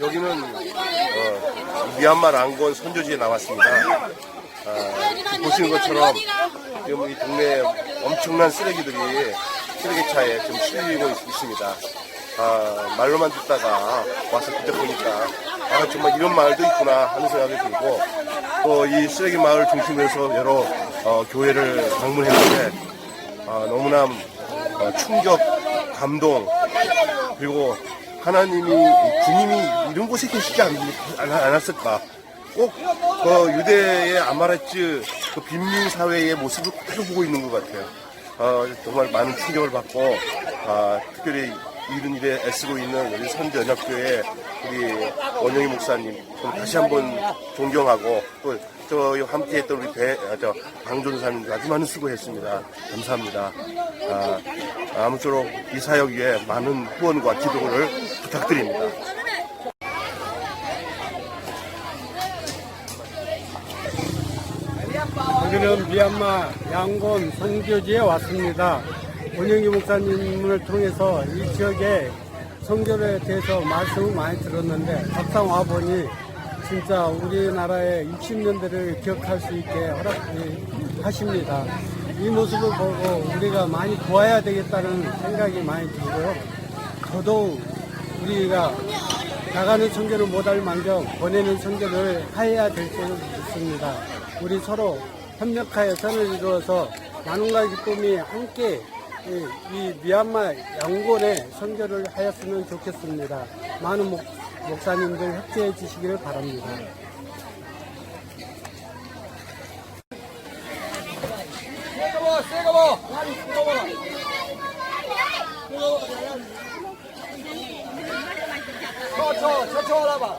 여기는 어, 미얀마 랑곤 선조지에 나왔습니다. 아, 보시는 것처럼 지금 이 동네에 엄청난 쓰레기들이 쓰레기차에 지금 실리고 있습니다. 아, 말로만 듣다가 와서 그때 보니까 아 정말 이런 마을도 있구나 하는 생각이 들고 또 이 쓰레기 마을 중심으로 해서 여러 어, 교회를 방문했는데 아, 너무나 어, 충격, 감동 그리고 하나님이 주님이 이런 곳에 계시지 않, 않- 않았을까? 꼭 그 유대의 아마레츠 그 빈민 사회의 모습을 그대로 보고 있는 것 같아요. 어, 정말 많은 충격을 받고 아, 특별히 이런 일에 애쓰고 있는 우리 선전협교회 우리 원영희 목사님 좀 다시 한번 존경하고 또 저 함께했던 우리 배, 아, 저 방전사님 아주 많은 수고했습니다. 감사합니다. 아, 아무쪼록 이 사역 위에 많은 후원과 기도를 부탁드립니다. 여기는 미얀마 양곤 선교지에 왔습니다. 원영기 목사님을 통해서 이 지역의 선교에 대해서 말씀을 많이 들었는데 막상 와보니 진짜 우리나라의 60년대를 기억할 수 있게 허락하십니다. 이 모습을 보고 우리가 많이 도와야 되겠다는 생각이 많이 들고요. 더더욱 우리가 나가는 선교를 못할 망정 보내는 선교를 해야 될줄 믿습니다. 우리 서로 협력하여 선을 이루어서 나눔과 기쁨이 함께 이, 이 미얀마 양곤의 선교를 하였으면 좋겠습니다. 많은 목, 목사님들 협조해 주시기를 바랍니다. 세거 봐 세거 봐 세거 봐 쳐쳐 쳐쳐 하라 봐